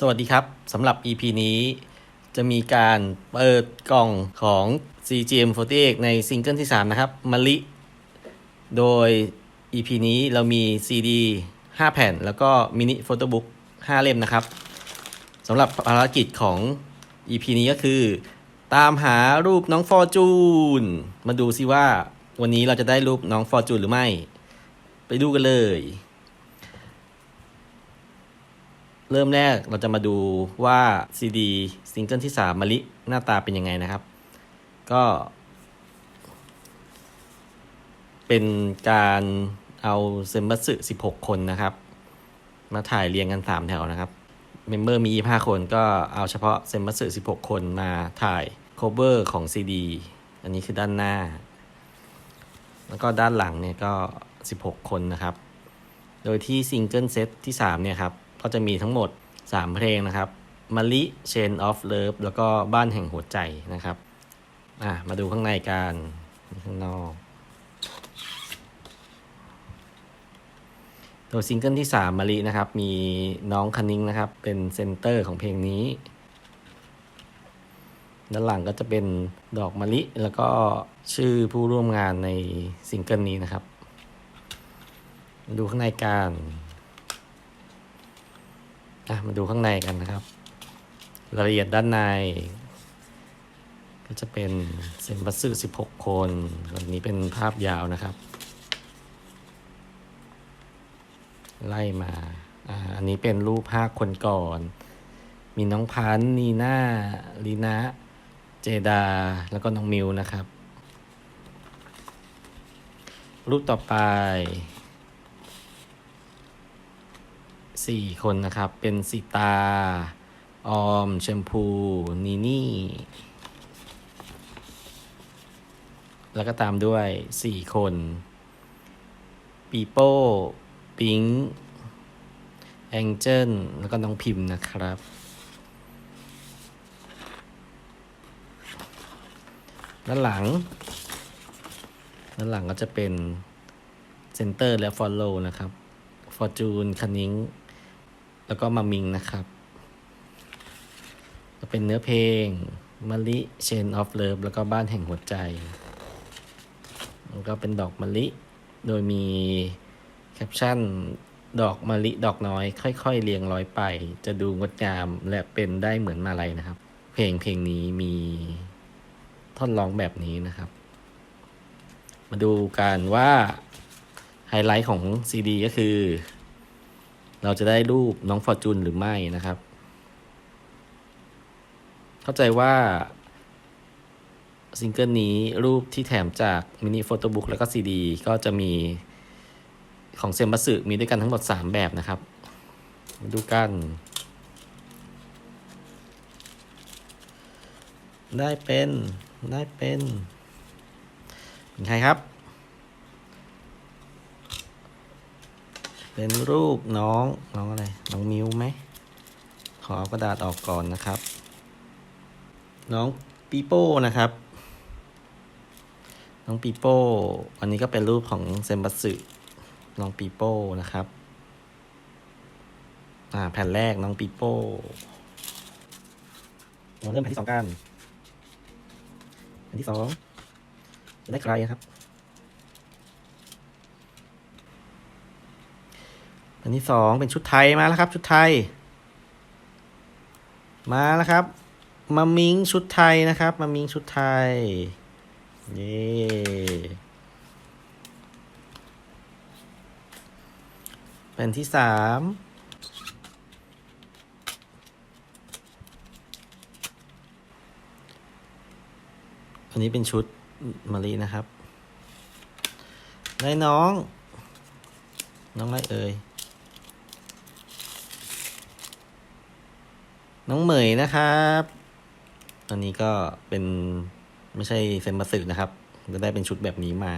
สวัสดีครับสำหรับ EP นี้จะมีการเปิดกล่องของ CGM48 ในซิงเกิลที่ 3 นะครับมะลิ โดย EP นี้เรามี CD 5 แผ่น แล้วก็มินิโฟโต้บุ๊ก5เล่มนะครับสำหรับภารกิจของ EP นี้ก็คือ ตามหารูปน้องฟอร์จูน มาดูซิว่าวันนี้เราจะได้รูปน้องฟอร์จูนหรือไม่ ไปดูกันเลย เริ่มแรกเราจะมาดูว่าซีดีซิงเกิลที่ 3มะลิหน้าตาเป็นยังไงนะครับ ก็ เป็นการเอาเซมบัสึ16 คนนะครับ มาถ่ายเรียงกัน 3 แถวนะครับ เมมเบอร์มี 25 คนก็เอาเฉพาะเซมบัสึ16 คนมาถ่ายโคเวอร์ของ CD อันนี้คือด้านหน้า แล้วก็ด้านหลังเนี่ยก็ 16 คนนะครับ โดยที่ซิงเกิลเซตที่ 3 เนี่ยครับ ก็จะมีทั้งหมด 3 เพลงนะครับมะลิ Chain of Love แล้วก็บ้านแห่งหัวใจนะครับอะมาดูข้างในกันข้างนอกโดยซิงเกิลที่ 3มะลินะครับ มีน้องคันนิงนะครับ เป็นเซนเตอร์ของเพลงนี้ ด้านหลังก็จะเป็นดอกมะลิ แล้วก็ชื่อผู้ร่วมงานในซิงเกิลนี้นะครับมาดูข้างในกัน อะมาดูข้างในกันนะครับ รายละเอียดด้านใน ก็จะเป็นเซนบัสสึ16 คนวันนี้เป็นภาพยาวนะครับ ไล่มาอ่าอันนี้เป็นรูปภาคคนก่อน มีน้องพันธ์นีน่าลีนะ เจดา แล้วก็น้องมิวนะครับ รูปต่อไป สี่คนนะครับ เป็นสิตา ออมแชมพู นีนี่ แล้วก็ตามด้วยสี่คน ปีโป้ ปิงแองเจิลแล้วก็น้องพิมพ์นะครับ ด้านหลัง ด้านหลังก็จะเป็นเซนเตอร์และฟอลโล่นะครับฟอร์จูนคันนิง แล้วก็มามิงนะครับจะเป็นเนื้อเพลงมะลิ Chain of Love แล้วก็บ้านแห่งหัวใจแล้วก็เป็นดอกมะลิ โดยมีแคปชั่นดอกมะลิดอกน้อย ค่อย ๆ เรียงร้อยไป จะดูงดงามและเป็นได้เหมือนมาลัยนะครับ เพลงเพลงนี้มีท่อนร้องแบบนี้นะครับ มาดูกันว่าไฮไลท์ของซีดีก็คือ เราจะได้รูปน้องฟอร์จูนหรือไม่นะครับ เข้าใจว่าซิงเกิลนี้รูปที่แถมจากมินิโฟโต้บุ๊กแล้วก็ซีดีก็จะมีของเซมบัสึมีด้วยกันทั้งหมด 3 แบบนะครับ ดูกัน ได้เป็น ได้เป็นเป็นใครครับ เป็นรูปน้องน้องอะไร น้องมิวไหม ขอเอากระดาษออกก่อนนะครับ น้องปีโป้นะครับ น้องปีโป้อันนี้ก็เป็นรูปของเซมบัสึน้องปีโป้นะครับอ่าแผ่นแรกน้องปีโป้เราเริ่มแผ่นที่สองกันแผ่นที่สองได้ใครครับ อันที่สองเป็นชุดไทยมาแล้วครับ ชุดไทย มาแล้วครับ มามิงชุดไทยนะครับ มามิงชุดไทยเย้เป็นที่สามอันนี้เป็นชุดมารีนะครับได้น้อง น้องไรเอ่ย น้องเหมยนะครับ ตอนนี้ก็เป็นไม่ใช่เซมบัสึนะครับจะได้เป็นชุดแบบนี้มา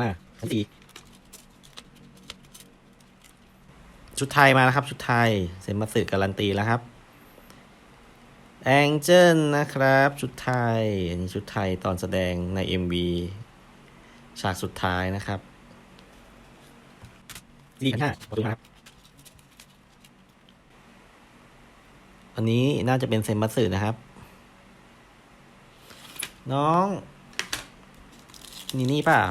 มาอันสี่ชุดไทยมาแล้วครับ ชุดไทย เซมบัสึการันตีแล้วครับ แองเจิลนะครับ ชุดไทย อันนี้ชุดไทยตอนแสดงใน MV ฉากสุดท้ายนะครับดีนห้าขอบคุณครับ อันนี้น่าจะเป็นเซนบัสสึนะครับ น้อง นี่นี่เปล่า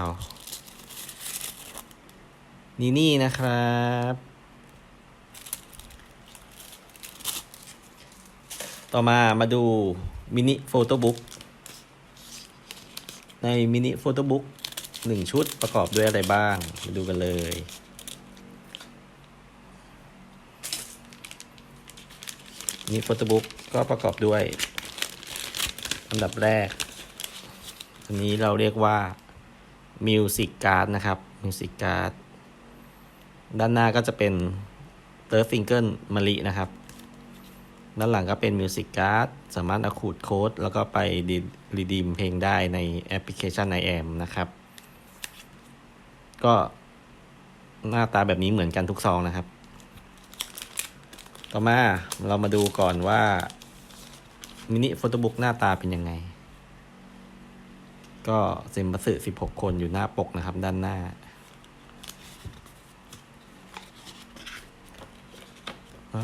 นี่นี่นะครับต่อมามาดูมินิโฟโต้บุ๊กในมินิโฟโต้บุ๊กหนึ่งชุดประกอบด้วยอะไรบ้าง มาดูกันเลย นี่โฟโต้บุ๊กก็ประกอบด้วยอันดับแรก อันนี้เราเรียกว่า Music Card นะครับ Music Card ด้านหน้าก็จะเป็น Third Finger มะลินะครับ ด้านหลังก็เป็น Music Card สามารถเอาขูดโค้ด แล้วก็ไปรีดีมเพลงได้ในแอปพลิเคชัน i am นะครับ ก็หน้าตาแบบนี้เหมือนกันทุกซองนะครับ ต่อมาเรามาดูก่อนว่ามินิโฟโต้บุ๊กหน้าตาเป็นยังไง ก็เซมบัสึ16คนอยู่หน้าปกนะครับ ด้านหน้าอ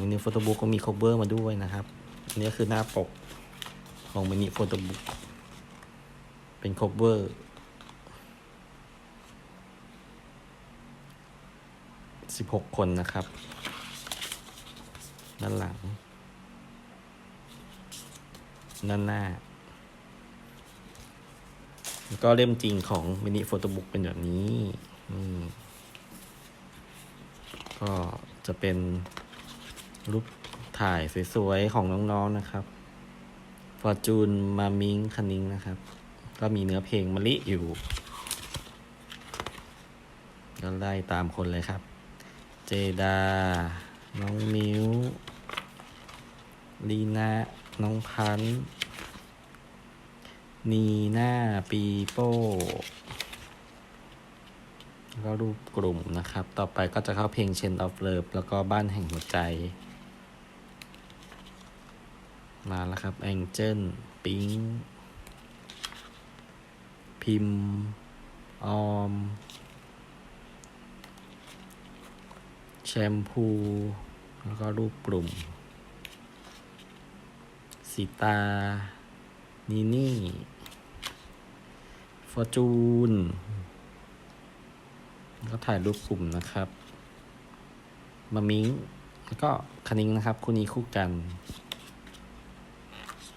มินิโฟโต้บุ๊กก็มีคเ e อร์มาด้วยนะครับอันนี้คือหน้าปกของมินิโฟโต้บุ๊กเป็นคเ e อร์16คนนะครับ ด้านหลัง ด้านหน้า แล้วก็เล่มจริงของมินิโฟโต้บุ๊กเป็นแบบนี้ก็จะเป็นรูปถ่ายสวยๆ ของน้องๆนนะครับฟอร์จูนมามิงคันนิงนะครับ ก็มีเนื้อเพลงมะลิอยู่ก็ไล่ตามคนเลยครับ เจดา น้องมิว ลีนาน้องพันธ์นีน่าปีโป้แล้วก็รูปกลุ่มนะครับ ต่อไปก็จะเข้าเพลง Chain of Love แล้วก็บ้านแห่งหัวใจ มาแล้วครับ Angel ปิงพิมพ์ออม แชมพู แล้วก็รูปกลุ่ม สีตา นีนี่ ฟอร์จูน ก็ถ่ายรูปกลุ่มนะครับ มามิง แล้วก็คณิงนะครับ คู่นี้คู่กัน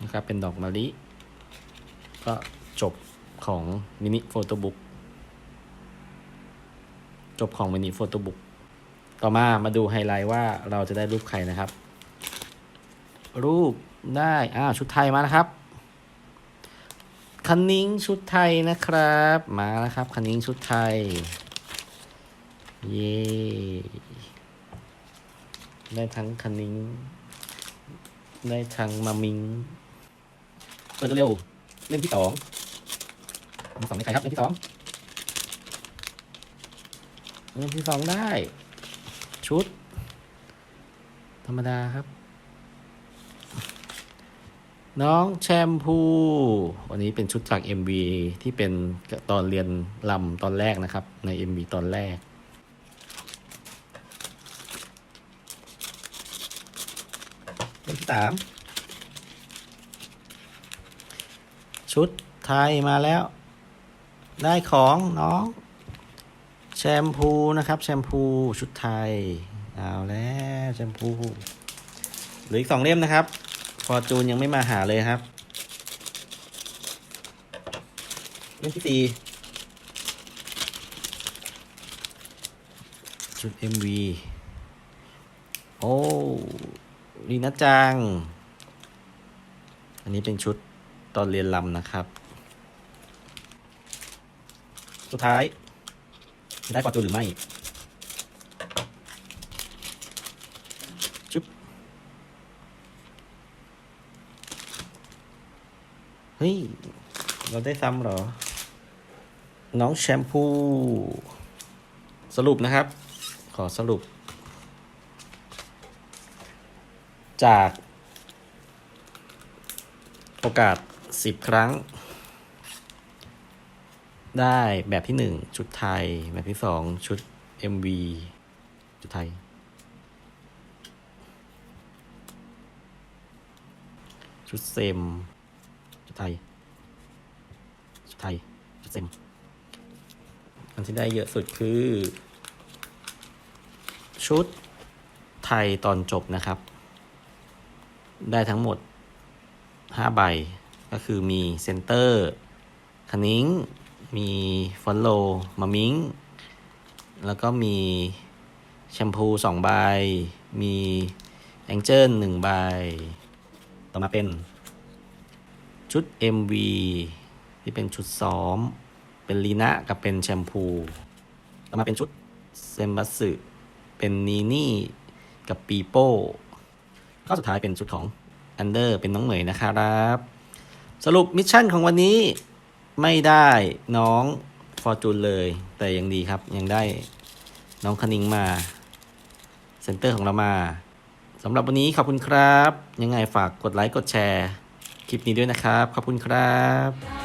นะครับ เป็นดอกมะลิ ก็จบของมินิโฟโต้บุ๊กจบของมินิโฟโต้บุ๊กต่อมามาดูไฮไลท์ว่าเราจะได้รูปใครนะครับ รูป ได้อ่าชุดไทยมานะครับคันนิ้งชุดไทยนะครับ มาแล้วครับคันนิ้งชุดไทย เย่ได้ทั้งคันนิ้งได้ทั้งมามิงเปิดเร็วเล่มที่สองมที่สองได้ใครครับเล่มที่สองเล่มที่สองได้ ชุด ธรรมดาครับ น้องแชมพู วันนี้เป็นชุดจาก MV ที่เป็นตอนเรียนลำตอนแรกนะครับ ใน MV ตอนแรกเล่มที่สาม ชุดไทยมาแล้ว ได้ของน้อง แชมพูนะครับ แชมพูชุดไทย เอาแล้ว แชมพูเหลืออีกสองเล่มนะครับ ฟอจูนยังไม่มาหาเลยครับเล่มที่สี่ชุด MV โอ้ลีนะจัง อันนี้เป็นชุดตอนเรียนลำนะครับ สุดท้าย ได้ฟอร์จูนหรือไม่ จุ๊บ เฮ้ย เราได้ซ้ำเหรอ น้องแชมพู สรุปนะครับ ขอสรุป จาก โอกาส 10 ครั้ง ได้แบบที่ 1 ชุดไทย แบบที่ 2 ชุด MV ชุดไทยชุดเซม ไทยชุดไทยชุดเซมอันที่ได้เยอะสุดคือ ชุดไทยตอนจบนะครับ ได้ทั้งหมด 5 ใบ ก็คือมีเซนเตอร์คณิ้ง มีฟอนโลมามิง แล้วก็มีแชมพูสองใบ มีแองเจิลหนึ่งใบ ต่อมาเป็น ชุด MV ที่เป็นชุดซ้อม เป็นลีนะกับเป็นแชมพูต่อมาเป็นชุดเซมบัสึเป็นนีนี่กับปีโป้ก็สุดท้ายเป็นชุดของอันเดอร์เป็นน้องเหมยนะครับ สรุปมิชชั่นของวันนี้ไม่ได้น้องฟอร์จูนเลย แต่ยังดีครับ ยังได้น้องคณิงมา เซนเตอร์ของเรามาสำหรับวันนี้ขอบคุณครับ ยังไงฝากกดไลค์กดแชร์ คลิปนี้ด้วยนะครับ ขอบคุณครับ